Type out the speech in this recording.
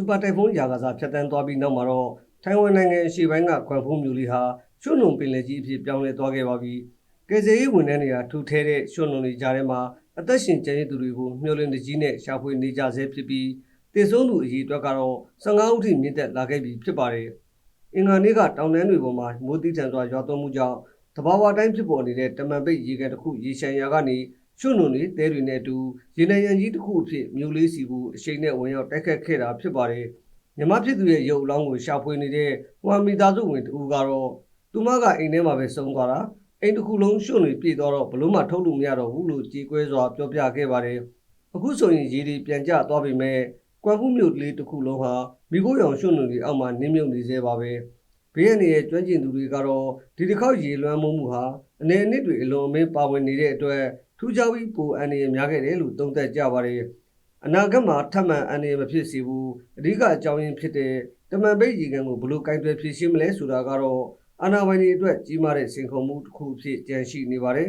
စူပါတိုင်ဖုန်းရာကစားဖြတ်တန်းသွားပြီးနောက်မှာတော့ထိုင်ဝမ်နိုင်ငံအရှေ့ပိုင်းကကွမ်ဖူးမြို့လေးဟာရွှွနုံပင်လယ်ကြီးအဖြစ်ပြောင်းလဲသွားခဲ့ပါပြီ။ကယ်ဆယ်ရေးဝန်ထမ်းတွေကထူထဲတဲ့ရွှွနုံတွေကြားထဲမှာအသက်ရှင်ကျန်ရစ်သူတွေကိုမျှော်လင့်တကြီးနဲ့ရှာဖွေနေကြဆဲဖြစ်ပြီးတည်ဆုံးသူအရေအတွက်ကတော့15ဦးထိမြင့်တက်လာခဲ့ပြီဖြစ်ပါတယ်။အင်္ဂါနေ့ကတောင်တန်းတွေပေါ်မှာမိုးတိထန်စွာရွာသွန်းမှုကြောင့်တဘာဝတိုင်းဖြစ်ပေါ်နေတဲ့တမန်ပိတ်ရေကန်တစ်ခုရေရှမ်းရာကနေ ရွှွနုံတွေတဲတွေနဲ့အတူရေနံရံကြီးတစ်ခုအဖြစ်မြို့လေးစီကိုအရှိန်နဲ့ဝင်ရောက်တိုက်ခတ်ခဲ့တာဖြစ်ပါတယ်။မြမဖြစ်သူရဲ့ရုပ်အလောင်းကိုရှာဖွေနေတဲ့ဟွာမီသားစုဝင်တူကတော့သူမကအိမ်ထဲမှာပဲစုံသွားတာအိမ်တစ်ခုလုံးရွှွန့်တွေပြေသွားတော့ဘလို့မှထုတ်လို့မရတော့ဘူးလို့ကြေကွဲစွာပြောပြခဲ့ပါတယ်အခုဆိုရင်ရေတွေပြန်ကျသွားပြီမဲ့ကွမ်ဖူးမြို့ကလေးတစ်ခုလုံးဟာမိခိုးရောင်ရွှွန့်တွေအောက်မှာနင်းမြုပ်နေသေးပါပဲ ဘေးရန်ရဲ့ကျွမ်းကျင်သူတွေကတော့ဒီတစ်ခေါက်ရေလွှမ်းမိုးမှုဟာအနေအနစ်တွေအလွန်အမင်းပါဝင်နေတဲ့အတွက်ထူးခြားပြီးပိုအန်ရများခဲ့တယ်လို့သုံးသပ်ကြပါတယ်အနာဂတ်မှာထပ်မံအန္တရာယ်မဖြစ်စေဘူးအဓိကအကြောင်းရင်းဖြစ်တဲ့တမန်ပိတ်ရေကန်ကိုဘယ်လို့ကင်တွယ်ဖြေရှင်းမလဲဆိုတာကတော့အာနာပိုင်တွေအတွက်ကြီးမားတဲ့စင်ခုံမှုတစ်ခုအဖြစ်ကြန့်ရှိနေပါတယ်